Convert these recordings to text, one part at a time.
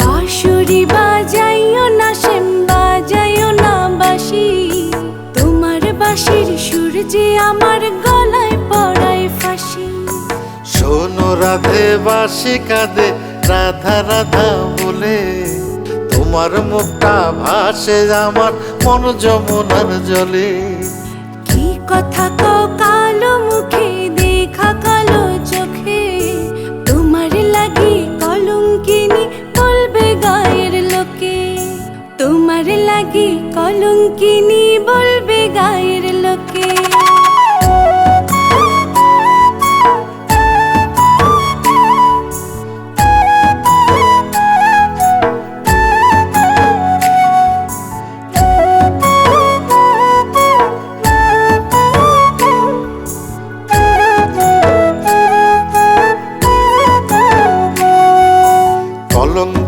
বাঁশুরি বাজাইও যে আমার গলায় পড়ায় ফাঁসি। শোনো রাধে বাসি কাঁদে রাধা রাধা বলে। তোমার মুখটা ভাসে আমার মন যমুনার জলে। কি কথা কও কালো মুখে দেখা কালো চোখে। তোমার লাগি কলঙ্কিনি বলবে গায়ের লোকে। তোমার লাগি কলঙ্কিনি বলবে গায়ের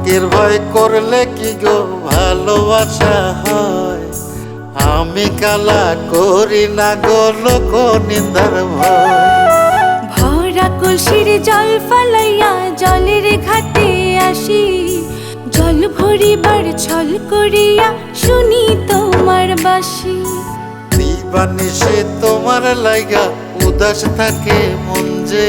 কলঙ্কের ভয় করলে কি গো ভালোবাসা হয়? আমি কালা করি না গো লোক নিন্দার ভয়। ভরা কলসির জল ফালাইয়া জলের ঘাটে আসি। জল ভরিবার ছল করিয়া শুনি তোমার বাসি। দিবানিসে তোমার লাইগা উদাস থাকে মন যে।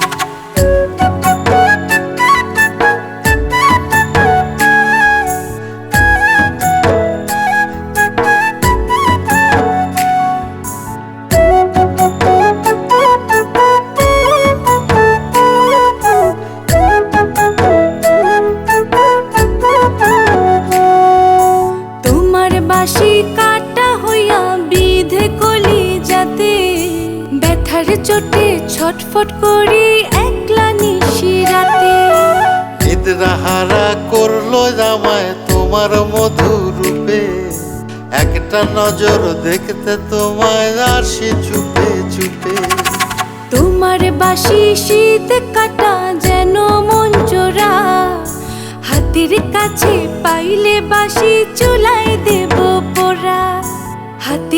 ব্যথার চোটে ছটফট করি একলা নিশি রাতে নিদ্রাহারা করল জামায় তোমার মধু রূপে। একটা নজর দেখতে তোমায় আসি চুপে চুপে। তোমার বাসি শীত